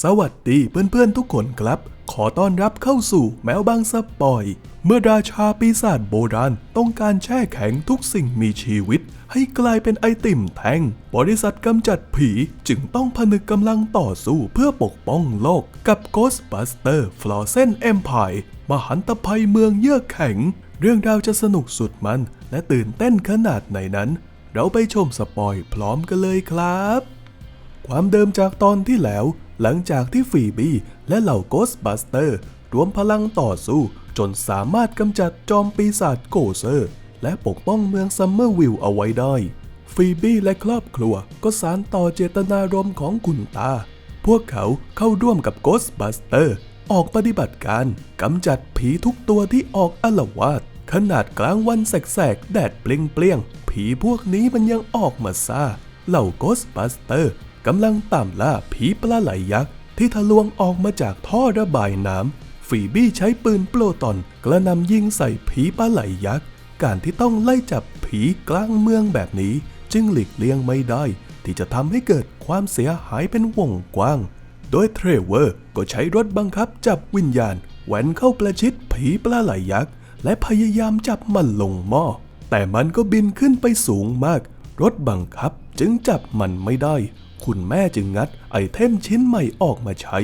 สวัสดีเพื่อนๆทุกคนครับ ขอต้อนรับเข้าสู่แมวบางสปอย เมื่อราชาปีศาจโบราณต้องการแช่แข็งทุกสิ่งมีชีวิต ให้กลายเป็นไอติมแท่ง บริษัทกำจัดผีจึงต้องผนึกกำลังต่อสู้เพื่อปกป้องโลกกับ Ghostbuster Frozen Empire มหันตภัยเมืองเยือกแข็ง เรื่องราวจะสนุกสุดมัน และตื่นเต้นขนาดไหนนั้น เราไปชมสปอยพร้อมกันเลยครับ ความเดิมจากตอนที่แล้ว หลังจากที่ฟีบี้และเหล่าโกสบัสเตอร์รวมพลังต่อสู้ จนสามารถกำจัดจอมปีศาจโกเซอร์ และปกป้องเมืองซัมเมอร์วิลเอาไว้ได้ ฟีบี้และครอบครัวก็สารต่อเจตนารมณ์ของคุณตา พวกเขาเข้าร่วมกับโกสบัสเตอร์ออกปฏิบัติการกำจัดผีทุกตัวที่ออกอลวาด ขนาดกลางวันแสกๆ แดดเปลี่ยงๆผีพวกนี้มันยังออกมาซ่า เหล่าโกสบัสเตอร์ กำลังตามล่าผีปลาไหลยักษ์ที่ทะลวงออกมาจากท่อระบายน้ำฟีบี้ใช้ปืนโปรตอนกระนำยิงใส่ผีปลาไหลยักษ์ การที่ต้องไล่จับผีกลางเมืองแบบนี้ จึงหลีกเลี่ยงไม่ได้ ที่จะทำให้เกิดความเสียหายเป็นวงกว้าง โดยเทรเวอร์ก็ใช้รถบังคับจับวิญญาณแหวนเข้าประชิดผีปลาไหลยักษ์และพยายามจับมันลงหม้อ แต่มันก็บินขึ้นไปสูงมาก รถบังคับจึงจับมันไม่ได้ คุณแม่จึงงัดไอเทมชิ้นใหม่ออกมาใช้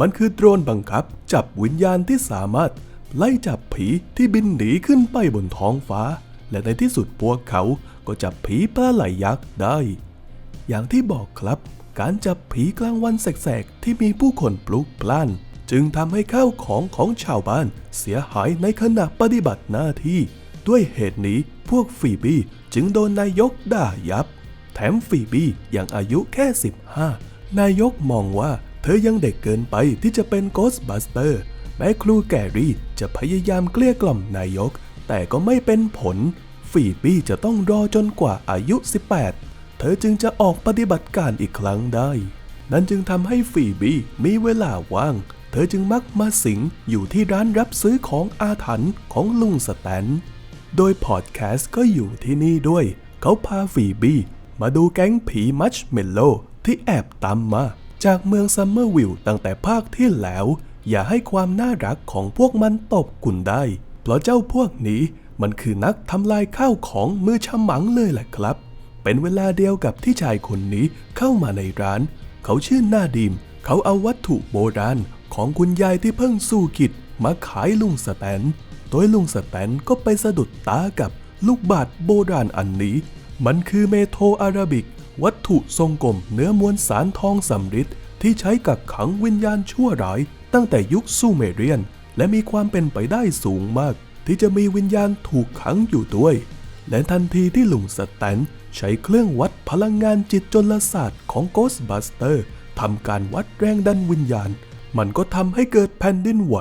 มันคือโดรนบังคับ จับวิญญาณที่สามารถ ไล่จับผีที่บินหนีขึ้นไปบนท้องฟ้า และในที่สุดพวกเขาก็จับผีปลาไหลยักษ์ได้ อย่างที่บอกครับ การจับผีกลางวันแสกๆที่มีผู้คนปลุกปล้านจึงทำให้ข้าวของของชาวบ้านเสียหายในขณะปฏิบัติหน้าที่ ด้วยเหตุนี้พวกฟีบี้จึงโดนนายกด่ายับ แถมฟีบี้ ยังอายุแค่ 15 นายกมองว่าเธอยังเด็กเกินไปที่จะเป็นโกสบัสเตอร์แม้ครูแกรี่จะพยายามเกลี้ยกล่อมนายก แต่ก็ไม่เป็นผล ฟีบี้จะต้องรอจนกว่าอายุ 18 เธอจึงจะออกปฏิบัติการอีกครั้งได้ นั่นจึงทำให้ฟีบี้มีเวลาว่าง เธอจึงมักมาสิงอยู่ที่ร้านรับซื้อของอาถรรพ์ของลุงสแตน โดยพอดแคสต์ก็อยู่ที่นี่ด้วย เขาพาฟีบี้ มาดูแก๊งผีมัชเมลโลที่แอบตามมา จากเมืองซัมเมอร์วิลตั้งแต่ภาคที่แล้ว อย่าให้ความน่ารักของพวกมันตบกุนได้ เพราะเจ้าพวกนี้มันคือนักทำลายข้าวของมือฉมังเลยแหละครับ เป็นเวลาเดียวกับที่ชายคนนี้เข้ามาในร้าน เขาชื่อหน้าดีมเขาเอาวัตถุโบราณของคุณยายที่เพิ่งสู้กิดมาขายลุงสแตนโดยลุงสแตนก็ไปสะดุดตากับลูกบาศก์โบราณอันนี้ มันคือเมโทอาราบิก วัตถุทรงกลมเนื้อมวลสารทองสำริดที่ใช้กักขังวิญญาณชั่วร้าย ตั้งแต่ยุคซูเมเรียน และมีความเป็นไปได้สูงมาก ที่จะมีวิญญาณถูกขังอยู่ด้วย และทันทีที่ลุงสแตนใช้เครื่องวัดพลังงานจิตจลศาสตร์ของ Ghostbuster ทำการวัดแรงดันวิญญาณ มันก็ทำให้เกิดแผ่นดินไหว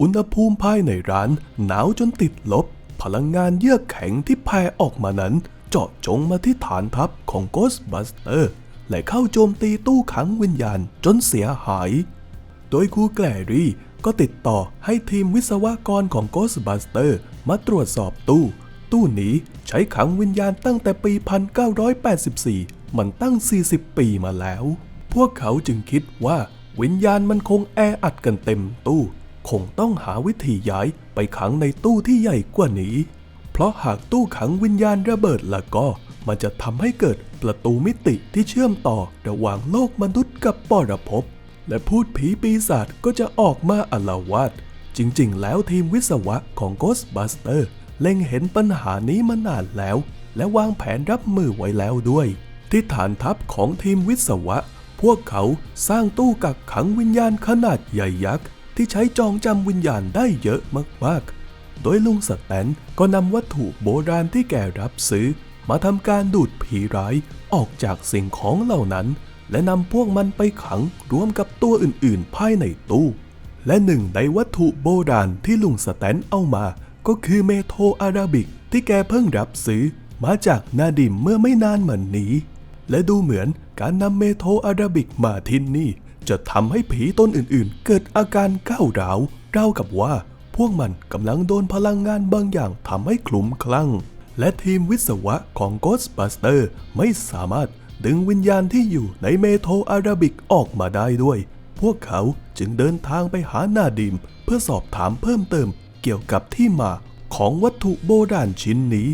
อุณหภูมิภายในร้านหนาวจนติดลบ พลังงานเยือกแข็งที่แผ่ออกมานั้น เจาะจงมาที่ฐานทัพของ Ghostbuster และเข้าโจมตีตู้ขังวิญญาณจนเสียหาย โดยครูแกลรี่ก็ติดต่อให้ทีมวิศวกรของ Ghostbuster มาตรวจสอบตู้ ตู้นี้ใช้ขังวิญญาณตั้งแต่ปี 1984 มันตั้ง 40 ปีมาแล้ว พวกเขาจึงคิดว่าวิญญาณมันคงแออัดกันเต็มตู้ คงต้องหาวิธีย้ายไปขังในตู้ที่ใหญ่กว่านี้ เพราะหากตู้ขังวิญญาณระเบิดและก็ มันจะทำให้เกิดประตูมิติที่เชื่อมต่อระหว่างโลกมนุษย์กับปรภพ และพูดผีปีศาจก็จะออกมาอาละวาด จริงๆ แล้วทีมวิศวะของ Ghostbuster เล็งเห็นปัญหานี้มานานแล้ว และวางแผนรับมือไว้แล้วด้วย ที่ฐานทัพของทีมวิศวะ พวกเขาสร้างตู้กักขังวิญญาณขนาดใหญ่ยักษ์ที่ใช้จองจำวิญญาณได้เยอะมากๆ โดยลุงสแตนก็นำวัตถุโบราณที่แกรับซื้อ มาทำการดูดผีร้ายออกจากสิ่งของเหล่านั้น และนำพวกมันไปขังรวมกับตัวอื่นๆ ภายในตู้ และหนึ่งในวัตถุโบราณที่ลุงสแตนเอามา ก็คือเมโทอาราบิกที่แกเพิ่งรับซื้อ มาจากนาดิมเมื่อไม่นานมานี้ และดูเหมือนการนำเมโทอาราบิกมาที่นี่ จะทำให้ผีตนอื่นๆ เกิดอาการก้าวร้าวราวกับว่า พวกมันกำลังโดนพลังงานบางอย่างทำให้คลุ้มคลั่ง และทีมวิศวะของ Ghostbuster ไม่สามารถดึงวิญญาณที่อยู่ในเมโทอาราบิกออกมาได้ด้วย พวกเขาจึงเดินทางไปหานาดิม เพื่อสอบถามเพิ่มเติม เกี่ยวกับที่มาของวัตถุโบราณชิ้นนี้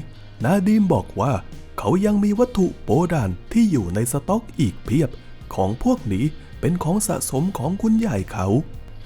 นาดิมบอกว่า เขายังมีวัตถุโบราณที่อยู่ในสต็อกอีกเพียบ ของพวกนี้เป็นของสะสมของคุณยายเขา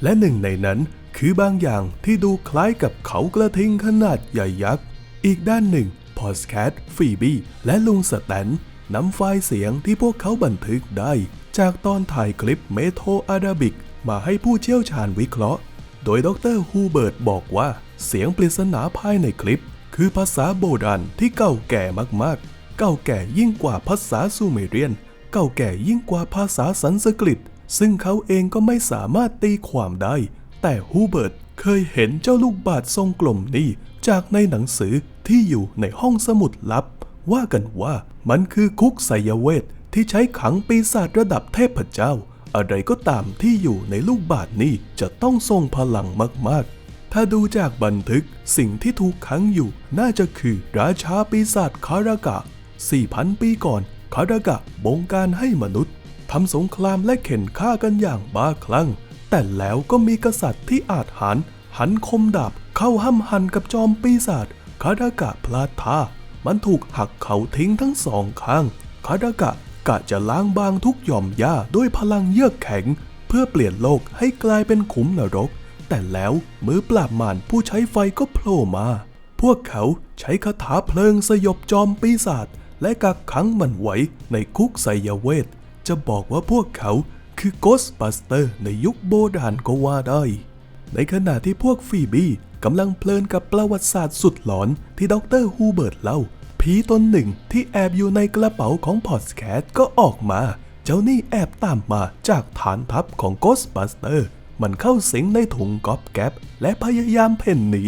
และหนึ่งในนั้น คือบางอย่างที่ดูคล้ายกับเขากระทิงขนาดใหญ่ยักษ์ อีกด้านหนึ่งพอสแคทฟีบี้และลุงสแตนนำไฟล์เสียงที่พวกเขาบันทึกได้ จากตอนถ่ายคลิปเมโทอาราบิก มาให้ผู้เชี่ยวชาญวิเคราะห์ โดยดรฮูเบิร์ตบอกว่าเสียงปริศนาภายในคลิป คือภาษาโบราณที่เก่าแก่มากๆ เก่าแก่ยิ่งกว่าภาษาซูเมเรียน เก่าแก่ยิ่งกว่าภาษาสันสกฤต ซึ่งเขาเองก็ไม่สามารถตีความได้ แต่ฮูเบิร์ตเคยเห็นเจ้าลูกบาศก์ทรงกลมนี้จากในหนังสือที่อยู่ในห้องสมุดลับ ว่ากันว่ามันคือคุกไสยเวทที่ใช้ขังปีศาจระดับเทพเจ้า อะไรก็ตามที่อยู่ในลูกบาศก์นี้จะต้องทรงพลังมากๆ ถ้าดูจากบันทึกสิ่งที่ถูกขังอยู่น่าจะคือราชาปีศาจคารากะ 4,000 ปีก่อนคารากะบงการให้มนุษย์ทำสงครามและเข็นฆ่ากันอย่างบ้าคลั่ง แต่แล้วก็มีกษัตริย์ที่อาจหารหันคมดาบเข้าห้ำหันกับจอมปีศาจคารากะพลาดท่ามันถูกหักเขาทิ้งทั้งสองข้างคารากะกะจะล้างบางทุกหย่อมหญ้าด้วยพลังเยือกแข็ง เพื่อเปลี่ยนโลกให้กลายเป็นขุมนรก แต่แล้วมือปราบมารผู้ใช้ไฟก็โผล่มา พวกเขาใช้คาถาเพลิงสยบจอมปีศาจและกักขังมันไว้ในคุกไสยเวทจะบอกว่าพวกเขา คือ Ghostbuster ในยุคโบราณก็ว่าได้ ในขณะที่พวกฟีบี้กำลังเพลินกับประวัติศาสตร์สุดหลอนที่ด็อกเตอร์ฮูเบิร์ตเล่า ผีตนหนึ่งที่แอบอยู่ในกระเป๋าของพอดแคสต์ก็ออกมา เจ้านี่แอบตามมาจากฐานทัพของ Ghostbuster มันเข้าสิงในถุงก๊อบแก๊บและพยายามเพ่นหนี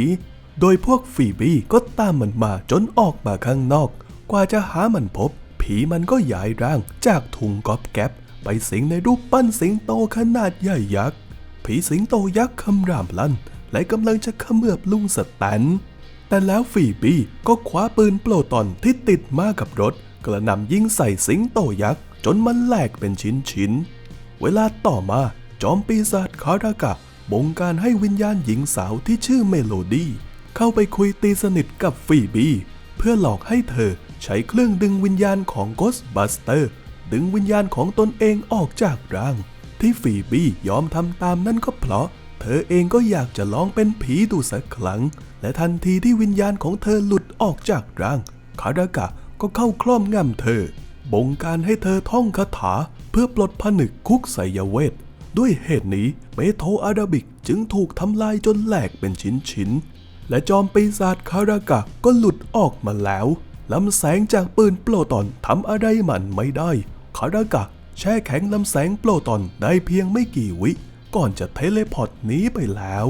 โดยพวกฟีบี้ก็ตามมันมาจนออกมาข้างนอก กว่าจะหามันพบ ผีมันก็ย้ายร่างจากถุงก๊อบแก๊บ ไปสิงในรูปปั้นสิงโตขนาดใหญ่ยักษ์ ผีสิงโตยักษ์คำรามลั่น และกำลังจะเขมือบลุงสแตน แต่แล้วฟีบี้ก็คว้าปืนโปรตอนที่ติดมากับรถ กระหน่ำยิงใส่สิงโตยักษ์จนมันแหลกเป็นชิ้นๆ เวลาต่อมาจอมปีศาจคารากะบงการให้วิญญาณหญิงสาวที่ชื่อเมโลดี้ เข้าไปคุยตีสนิทกับฟีบี้เพื่อหลอกให้เธอใช้เครื่องดึงวิญญาณของ Ghostbuster ดึงวิญญาณของตนเองออกจากร่าง ที่ฟีบี้ยอมทำตามนั่นก็เพราะ เธอเองก็อยากจะลองเป็นผีดูสักครั้ง และทันทีที่วิญญาณของเธอหลุดออกจากร่างคารากะก็เข้าคล่อมงำเธอบงการให้เธอท่องคาถาเพื่อปลดผนึกคุกไสยเวท ด้วยเหตุนี้เมโทอาราบิกจึงถูกทำลายจนแหลกเป็นชิ้นๆ และจอมปีศาจคารากะก็หลุดออกมาแล้วลำแสงจากปืนโปรตอนทำอะไรมันไม่ได้ คารากะแช่แข็งลำแสงโปรตอนได้เพียงไม่กี่วิ ก่อนจะเทเลพอร์ตหนีไปแล้ว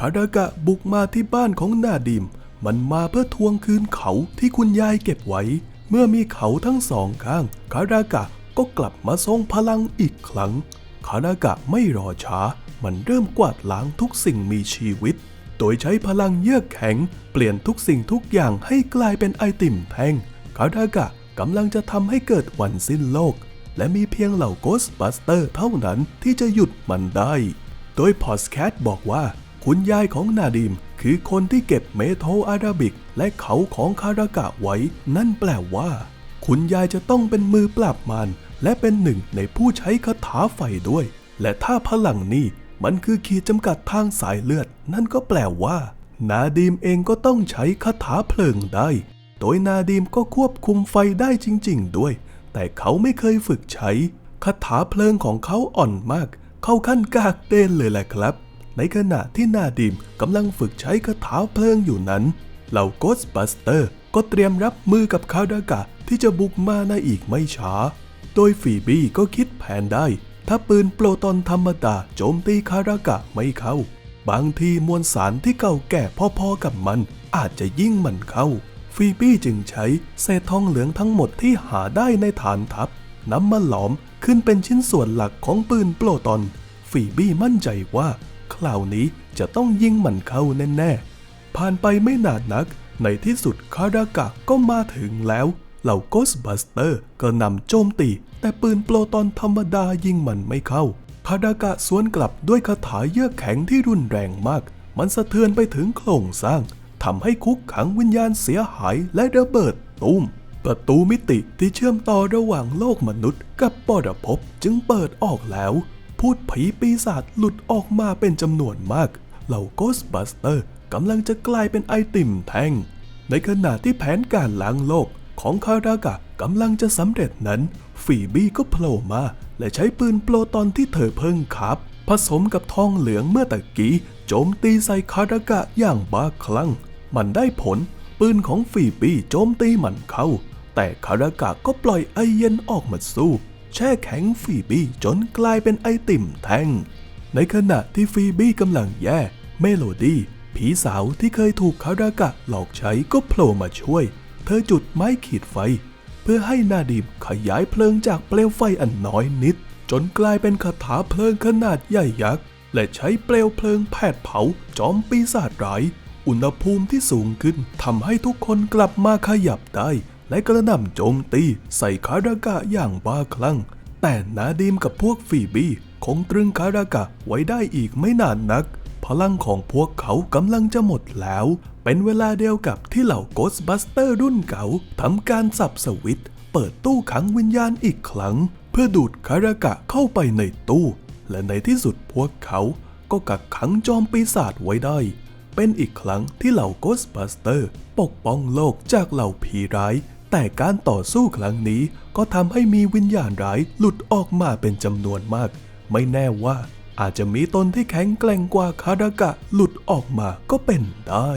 คารากะบุกมาที่บ้านของนาดิม มันมาเพื่อทวงคืนเขาที่คุณยายเก็บไว้ เมื่อมีเขาทั้งสองข้าง คารากะก็กลับมาทรงพลังอีกครั้ง คารากะไม่รอช้า มันเริ่มกวาดล้างทุกสิ่งมีชีวิต โดยใช้พลังเยือกแข็ง เปลี่ยนทุกสิ่งทุกอย่างให้กลายเป็นไอติมแท่ง คารากะกำลังจะทำให้เกิดวันสิ้นโลก และมีเพียงเหล่าโกสบัสเตอร์เท่านั้นที่จะหยุดมันได้ โดยพอสแคทบอกว่า คุณยายของนาดิมคือคนที่เก็บเมโทอาราบิก และเขาของคารากะไว้ นั่นแปลว่า คุณยายจะต้องเป็นมือปราบมารและเป็นหนึ่งในผู้ใช้คาถาไฟด้วย และถ้าพลังนี้มันคือขีดจำกัดทางสายเลือด นั่นก็แปลว่า นาดีมเองก็ต้องใช้คาถาเพลิงได้ โดยนาดีมก็ควบคุมไฟได้จริง ๆ ด้วย แต่เขาไม่เคยฝึกใช้คาถาเพลิงของเขาอ่อนมาก เข้าขั้นกากเต้นเลยแหละครับ ในขณะที่นาดิมกำลังฝึกใช้คาถาเพลิงอยู่นั้นเหล่า Ghostbuster ก็เตรียมรับมือกับคาดากะที่จะบุกมาในอีกไม่ช้า โดยฟีบี้ก็คิดแผนได้ ถ้าปืนโปรตอนธรรมดาโจมตีคารากะไม่เข้า บางทีมวลสารที่เก่าแก่พอๆกับมันอาจจะยิ่งมันเข้า ฟีบี้จึงใช้เศษทองเหลืองทั้งหมดที่หาได้ในฐานทัพนำมาหลอมขึ้นเป็นชิ้นส่วนหลักของปืนโปรตอน ฟีบี้มั่นใจว่าคราวนี้จะต้องยิงมันเข้าแน่ๆ ผ่านไปไม่นานนัก ในที่สุดคารากะก็มาถึงแล้วเหล่า Ghostbuster ก็นำโจมตี แต่ปืนโปรตอนธรรมดายิงมันไม่เข้าคาดากะสวนกลับด้วยคาถาเยือกแข็งที่รุนแรงมาก มันสะเทือนไปถึงโครงสร้าง ทำให้คุกขังวิญญาณเสียหายและระเบิดตูมประตูมิติที่เชื่อมต่อระหว่างโลกมนุษย์กับปรภพจึงเปิดออกแล้ว พูดผีปีศาจหลุดออกมาเป็นจำนวนมาก เหล่าโกสบัสเตอร์กำลังจะกลายเป็นไอติมแท่ง ในขณะที่แผนการล้างโลกของคารากะกำลังจะสำเร็จนั้น ฟีบี้ก็โผล่มา และใช้ปืนโปรตอนที่เธอเพิ่งขับ ผสมกับทองเหลืองเมื่อตะกี้ โจมตีใส่คารากะอย่างบ้าคลั่ง มันได้ผล ปืนของฟีบี้โจมตีมันเข้า แต่คารากะก็ปล่อยไอเย็นออกมาสู้ แช่แข็งฟีบี้จนกลายเป็นไอติ่มแท่ง ในขณะที่ฟีบี้กำลังแย่ เมโลดี้ผีสาวที่เคยถูกคารากะหลอกใช้ก็โผล่มาช่วย เธอจุดไม้ขีดไฟ เพื่อให้นาดีมขยายเพลิงจากเปลวไฟอันน้อยนิด จนกลายเป็นคาถาเพลิงขนาดใหญ่ยักษ์ และใช้เปลวเพลิงแผดเผาจอมปีศาจร้าย อุณหภูมิที่สูงขึ้นทำให้ทุกคนกลับมาขยับได้ และกระหน่ำโจมตีใส่คารากะอย่างบ้าคลั่ง แต่นาดีมกับพวกฟีบี้คงตรึงคารากะไว้ได้อีกไม่นานนัก พลังของพวกเขากำลังจะหมดแล้ว เป็นเวลาเดียวกับที่เหล่าโกสบัสเตอร์รุ่นเก่าทำการสับสวิตเปิดตู้ขังวิญญาณอีกครั้ง เพื่อดูดคารากะเข้าไปในตู้ และในที่สุดพวกเขาก็กักขังจอมปีศาจไว้ได้ เป็นอีกครั้งที่เหล่าโกสบัสเตอร์ปกป้องโลกจากเหล่าผีร้าย แต่การต่อสู้ครั้งนี้ก็ทำให้มีวิญญาณร้ายหลุดออกมาเป็นจำนวนมาก ไม่แน่ว่าอาจจะมีตนที่แข็งแกร่งกว่าคารากะหลุดออกมาก็เป็นได้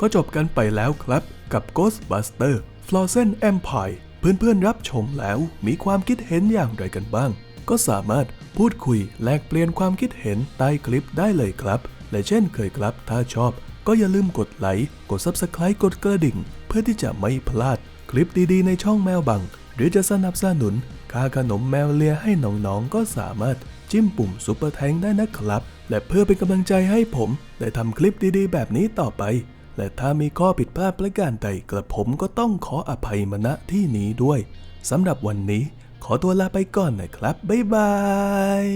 ก็จบกันไปแล้วครับกับ Ghostbuster Frozen Empire เพื่อนๆรับชมแล้วมีความคิดเห็นอย่างไรกันบ้าง ก็สามารถพูดคุยแลกเปลี่ยนความคิดเห็นใต้คลิปได้เลยครับ และเช่นเคยครับ ถ้าชอบก็อย่าลืมกดไลค์ กด Subscribe กดกระดิ่ง เพื่อที่จะไม่พลาดคลิปดีๆ ในช่องแมวบัง หรือจะสนับสนุนค่าขนมแมวเลียให้น้องๆ ก็สามารถจิ้มปุ่มซุปเปอร์แทงได้นะครับ และเพื่อเป็นกำลังใจให้ผมได้ทำคลิปดีๆ แบบนี้ต่อไป และถ้ามีข้อผิดพลาดประการใดกระผมก็ต้องขออภัยมาณที่นี้ด้วยสำหรับวันนี้ ขอตัวลาไปก่อนนะครับ บ๊ายบาย